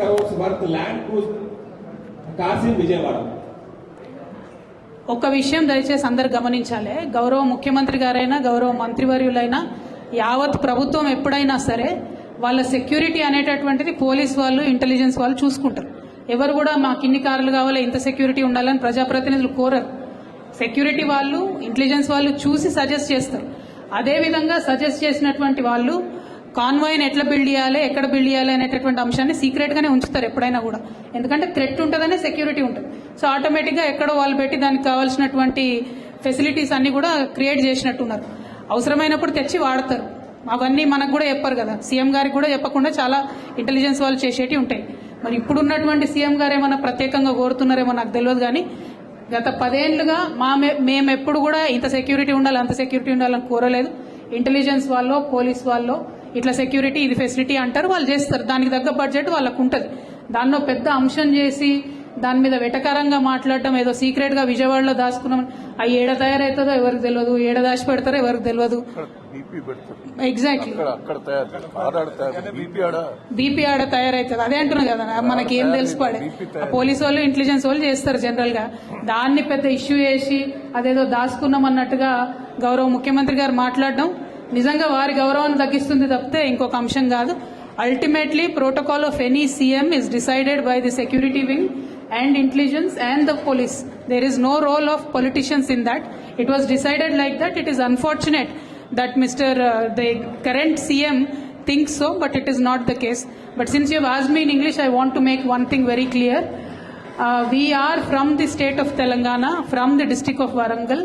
crores worth land to Kasim Vijayawada. ఒక్క విషయం దయచేసి అందరు గమనించాలి. గౌరవ ముఖ్యమంత్రి గారైనా గౌరవ మంత్రివర్యులైనా యావత్ ప్రభుత్వం ఎప్పుడైనా సరే వాళ్ళ సెక్యూరిటీ అనేటటువంటిది పోలీస్ వాళ్ళు ఇంటెలిజెన్స్ వాళ్ళు చూసుకుంటారు. ఎవరు కూడా మాకు ఇన్ని కార్లు కావాలి ఇంత సెక్యూరిటీ ఉండాలని ప్రజాప్రతినిధులు కోరరు. సెక్యూరిటీ వాళ్ళు ఇంటెలిజెన్స్ వాళ్ళు చూసి సజెస్ట్ చేస్తారు. అదేవిధంగా సజెస్ట్ చేసినటువంటి వాళ్ళు కాన్వాయ్ని ఎట్లా బిల్డ్ చేయాలి ఎక్కడ బిల్డ్ చేయాలి అనేటటువంటి అంశాన్ని సీక్రెట్గానే ఉంచుతారు ఎప్పుడైనా కూడా. ఎందుకంటే థ్రెట్ ఉంటుందనే సెక్యూరిటీ ఉంటుంది. సో ఆటోమేటిక్గా ఎక్కడో వాళ్ళు పెట్టి దానికి కావాల్సినటువంటి ఫెసిలిటీస్ అన్నీ కూడా క్రియేట్ చేసినట్టున్నారు. అవసరమైనప్పుడు తెచ్చి వాడతారు. అవన్నీ మనకు కూడా చెప్పారు కదా. సీఎం గారికి కూడా చెప్పకుండా చాలా ఇంటెలిజెన్స్ వాళ్ళు చేసేటివి ఉంటాయి. మరి ఇప్పుడున్నటువంటి సీఎం గారు ఏమైనా ప్రత్యేకంగా కోరుతున్నారేమో నాకు తెలియదు కానీ గత పదేళ్ళుగా మా మే- మేము ఎప్పుడు కూడా ఇంత సెక్యూరిటీ ఉండాలి అంత సెక్యూరిటీ ఉండాలని కోరలేదు. ఇంటెలిజెన్స్ వాళ్ళు పోలీస్ వాళ్ళు ఇట్లా సెక్యూరిటీ ఇది ఫెసిలిటీ అంటారు వాళ్ళు చేస్తారు. దానికి తగ్గ బడ్జెట్ వాళ్ళకు ఉంటుంది దాన్నో పెద్ద అంశం చేసి దాని మీద వెటకారంగా మాట్లాడటం ఏదో సీక్రెట్గా విజయవాడలో దాచుకున్నాం. అవి ఏడ తయారవుతుందో ఎవరికి తెలియదు ఏడ దాచి పెడతారో ఎవరికి తెలియదు ఎగ్జాక్ట్లీ బీపీ ఆడ తయారవుతుంది అదే అంటున్నా కదా మనకి ఏం తెలుసు పడే పోలీసు వాళ్ళు ఇంటెలిజెన్స్ వాళ్ళు చేస్తారు జనరల్గా దాన్ని పెద్ద ఇష్యూ చేసి అదేదో దాచుకున్నాం అన్నట్టుగా గౌరవ ముఖ్యమంత్రి గారు మాట్లాడడం నిజంగా వారి గౌరవాన్ని తగ్గిస్తుంది తప్పితే ఇంకొక అంశం కాదు. Ultimately protocol of any CM is decided by the security wing and intelligence and the police there is no role of politicians in that it was decided like that it is unfortunate that mister the current CM thinks so but it is not the case but since you was me in English I want to make one thing very clear we're from the state of Telangana from the district of Warangal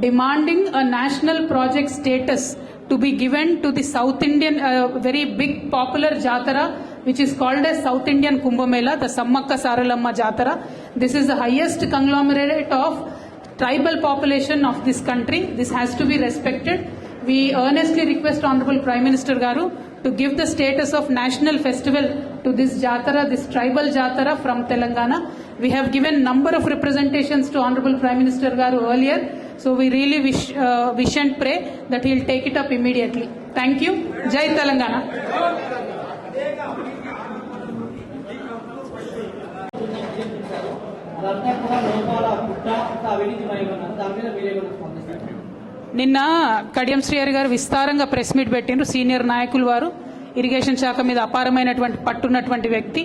demanding a national project status to be given to the South Indian, uh, very big popular Jatara, which is called as South Indian Kumbh Mela, the Sammakka Saralamma Jatara. This is the highest conglomerate of tribal population of this country. This has to be respected. We earnestly request Honorable Prime Minister Garu to give the status of national festival to this Jatara, this tribal Jatara from Telangana. We have given number of representations to Honorable Prime Minister Garu earlier. So we really wish, uh, wish and pray that he will take it up immediately. Thank you. Jai Telangana. నిన్న కడియం శ్రీయర్ గారు విస్తారంగా press meet పెట్టిండ్రు senior నాయకులు వారు irrigation శాఖ మీద అపారమైనటువంటి పట్టున్నటువంటి వ్యక్తి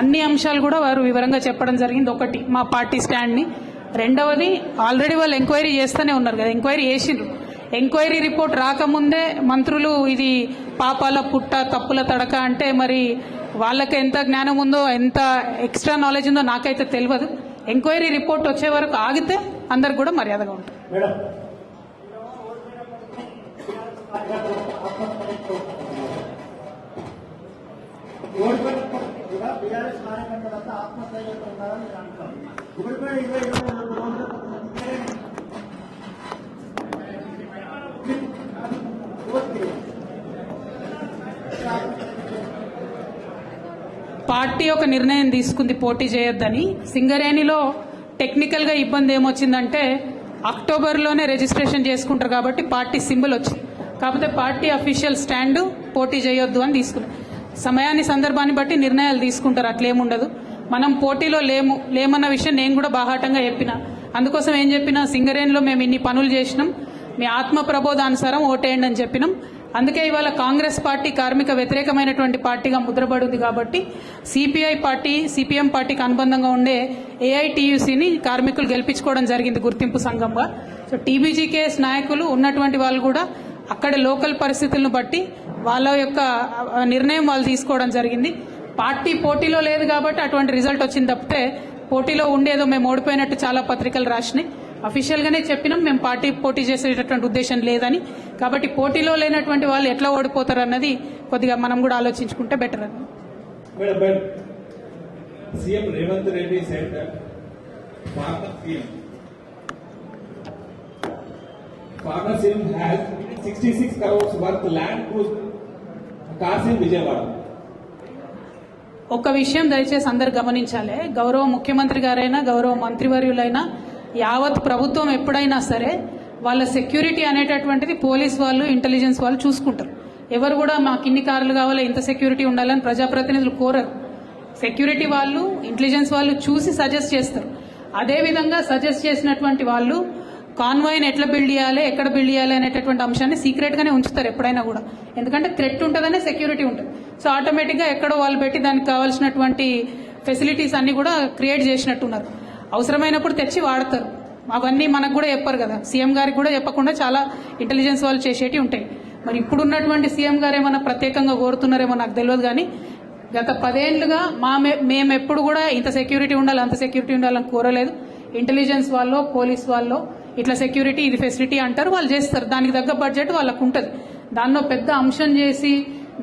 అన్ని అంశాలు కూడా వారు వివరంగా చెప్పడం జరిగింది ఒకటి మా పార్టీ స్టాండ్ని రెండవది ఆల్రెడీ వాళ్ళు ఎంక్వైరీ చేస్తూనే ఉన్నారు కదా ఎంక్వైరీ చేసిండ్రు. ఎంక్వైరీ రిపోర్ట్ రాకముందే మంత్రులు ఇది పాపాల పుట్ట తప్పుల తడక అంటే మరి వాళ్ళకి ఎంత జ్ఞానం ఉందో ఎంత ఎక్స్ట్రా నాలెడ్జ్ ఉందో నాకైతే తెలియదు. ఎంక్వైరీ రిపోర్ట్ వచ్చే వరకు ఆగితే అందరికి కూడా మర్యాదగా ఉంటుంది. మేడం. కూడా బీఆర్ఎస్ కార్యకర్తలంతా ఆత్మస్థైర్యంతో ఉన్నారని నేను అంటున్నాను పార్టీ ఒక నిర్ణయం తీసుకుంది పోటీ చేయొద్దని. సింగరేణిలో టెక్నికల్గా ఇబ్బంది ఏమొచ్చిందంటే అక్టోబర్లోనే రిజిస్ట్రేషన్ చేసుకుంటారు కాబట్టి పార్టీ సింబల్ వచ్చింది. కాకపోతే పార్టీ అఫీషియల్ స్టాండ్ పోటీ చేయొద్దు అని తీసుకున్నారు. సమయాన్ని సందర్భాన్ని బట్టి నిర్ణయాలు తీసుకుంటారు అట్లేముండదు. మనం పోటీలో లేము లేమన్న విషయం నేను కూడా బాహాటంగా చెప్పిన. అందుకోసం ఏం చెప్పినా సింగరేణిలో మేము ఇన్ని పనులు చేసినాం. మీ ఆత్మ ప్రబోధానుసారం ఓటేయండి అని చెప్పినాం. అందుకే ఇవాళ కాంగ్రెస్ పార్టీ కార్మిక వ్యతిరేకమైనటువంటి పార్టీగా ముద్రపడింది కాబట్టి సిపిఐ పార్టీ సిపిఎం పార్టీకి అనుబంధంగా ఉండే ఏఐటియుసిని కార్మికులు గెలిపించుకోవడం జరిగింది గుర్తింపు సంఘంగా. సో టీబీజీకేఎస్ నాయకులు ఉన్నటువంటి వాళ్ళు కూడా అక్కడ లోకల్ పరిస్థితులను బట్టి వాళ్ళ యొక్క నిర్ణయం వాళ్ళు తీసుకోవడం జరిగింది. పార్టీ పోటీలో లేదు కాబట్టి అటువంటి రిజల్ట్ వచ్చింది తప్పితే పోటీలో ఉండేదో మేము ఓడిపోయినట్టు చాలా పత్రికలు రాసినాయి. అఫీషియల్గానే చెప్పినాం మేము పార్టీ పోటీ చేసేటటువంటి ఉద్దేశం లేదని. కాబట్టి పోటీలో లేనటువంటి వాళ్ళు ఎట్లా ఓడిపోతారు అన్నది కొద్దిగా మనం కూడా ఆలోచించుకుంటే బెటర్ అని Madam, has 66 crores worth land to Kasim Vijayawada. ఒక్క విషయం దయచేసి అందరు గమనించాలి. గౌరవ ముఖ్యమంత్రి గారైనా గౌరవ మంత్రివర్యులైనా యావత్ ప్రభుత్వం ఎప్పుడైనా సరే వాళ్ళ సెక్యూరిటీ అనేటటువంటిది పోలీస్ వాళ్ళు ఇంటెలిజెన్స్ వాళ్ళు చూసుకుంటారు. ఎవరు కూడా మాకు ఇన్ని కార్లు కావాలి ఇంత సెక్యూరిటీ ఉండాలని ప్రజాప్రతినిధులు కోరరు. సెక్యూరిటీ వాళ్ళు ఇంటెలిజెన్స్ వాళ్ళు చూసి సజెస్ట్ చేస్తారు. అదేవిధంగా సజెస్ట్ చేసినటువంటి వాళ్ళు కాన్వాయ్ని ఎట్లా బిల్డ్ చేయాలి ఎక్కడ బిల్డ్ చేయాలి అనేటటువంటి అంశాన్ని సీక్రెట్గానే ఉంచుతారు ఎప్పుడైనా కూడా. ఎందుకంటే థ్రెట్ ఉంటుందనే సెక్యూరిటీ ఉంటుంది. సో ఆటోమేటిక్గా ఎక్కడో వాళ్ళు పెట్టి దానికి కావాల్సినటువంటి ఫెసిలిటీస్ అన్నీ కూడా క్రియేట్ చేసినట్టున్నారు. అవసరమైనప్పుడు తెచ్చి వాడతారు. అవన్నీ మనకు కూడా చెప్పరు కదా. సీఎం గారికి కూడా చెప్పకుండా చాలా ఇంటెలిజెన్స్ వాళ్ళు చేసేటివి ఉంటాయి. మరి ఇప్పుడున్నటువంటి సీఎం గారు ఏమైనా ప్రత్యేకంగా కోరుతున్నారేమో నాకు తెలియదు కానీ గత పదేళ్ళుగా మా మే- మేము ఎప్పుడు కూడా ఇంత సెక్యూరిటీ ఉండాలి అంత సెక్యూరిటీ ఉండాలని కోరలేదు. ఇంటెలిజెన్స్ వాళ్ళు పోలీస్ వాళ్ళు ఇట్లా సెక్యూరిటీ ఇది ఫెసిలిటీ అంటారు వాళ్ళు చేస్తారు. దానికి తగ్గ బడ్జెట్ వాళ్ళకు ఉంటుంది దాన్నో పెద్ద అంశం చేసి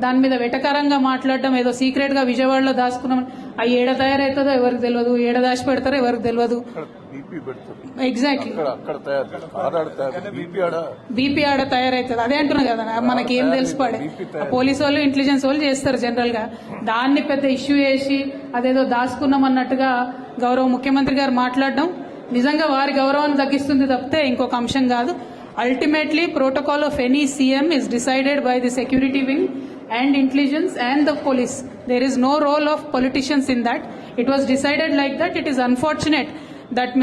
దాని మీద వెటకారంగా మాట్లాడడం ఏదో సీక్రెట్గా విజయవాడలో దాచుకున్నాం. ఆ ఏడ తయారవుతుందో ఎవరికి తెలియదు ఏడ దాచి పెడతారో ఎవరికి తెలియదు ఎగ్జాక్ట్లీ బీపీ ఆడ. తయారవుతుంది అదే అంటున్నా కదా మనకి ఏం తెలుసు పడే. ఆ పోలీసు వాళ్ళు ఇంటెలిజెన్స్ వాళ్ళు చేస్తారు జనరల్గా దాన్ని పెద్ద ఇష్యూ చేసి అదేదో దాచుకున్నాం అన్నట్టుగా గౌరవ ముఖ్యమంత్రి గారు మాట్లాడడం నిజంగా వారి గౌరవాన్ని తగ్గిస్తుంది తప్పితే ఇంకొక అంశం కాదు ultimately protocol of any CM is decided by the security wing and intelligence and the police. There is no role of politicians in that. It was decided like that. It is unfortunate that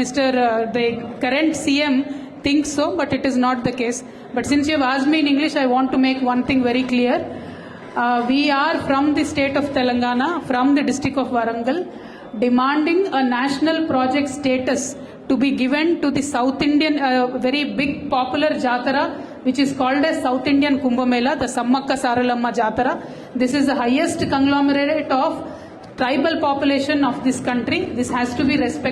the current CM thinks so, but it is not the case. But since you have asked me in English, I want to make one thing very clear. We are from the state of Telangana, from the district of Warangal, demanding a national project status to be given to the South Indian, uh, very big popular Jatara, which is called as South Indian Kumbh Mela, the Sammakka Saralamma Jatara. This is the highest conglomerate of tribal population of this country. This has to be respected.